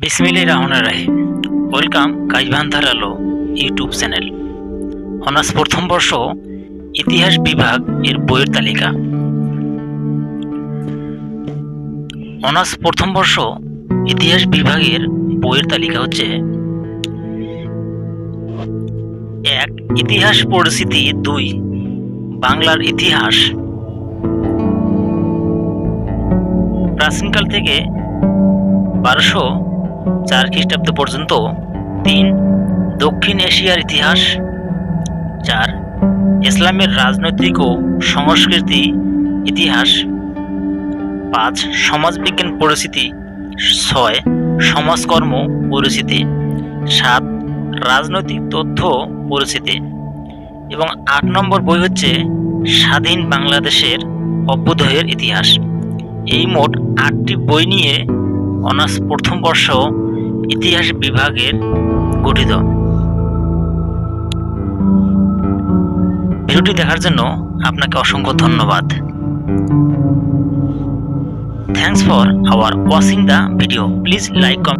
বিসমিল্লাহ রহমান রাহিম। ওয়েলকাম কাইভান ধারালো YouTube channel. Honours প্রথম বর্ষ, ইতিহাস বিভাগ এর বইয়ের তালিকা। অনার্স প্রথম বর্ষ, ইতিহাস বিভাগের বইয়ের তালিকা হচ্ছে এক, ইতিহাস পরিস্থিতি, দুই, বাংলার ইতিহাস। প্রাচীনকাল থেকে বারোশো চার খ্রিস্টাব্দ পর্যন্ত। তিন, দক্ষিণ এশিয়ার ইতিহাস। চার, ইসলামের রাজনৈতিক ও সংস্কৃতি ইতিহাস। পাঁচ, সমাজবিজ্ঞান পরিস্থিতি। ছয়, সমাজকর্ম পরিস্থিতি। সাত, রাজনৈতিক তথ্য পরিস্থিতি। এবং আট নম্বর বই হচ্ছে স্বাধীন বাংলাদেশের অভ্যুদয়ের ইতিহাস। এই মোট আটটি বই নিয়ে অনার্স প্রথম বর্ষ ইতিহাস বিভাগের গঠিত। ভিডিওটি দেখার জন্য আপনাকে অসংখ্য ধন্যবাদ। Thanks for our watching the video please like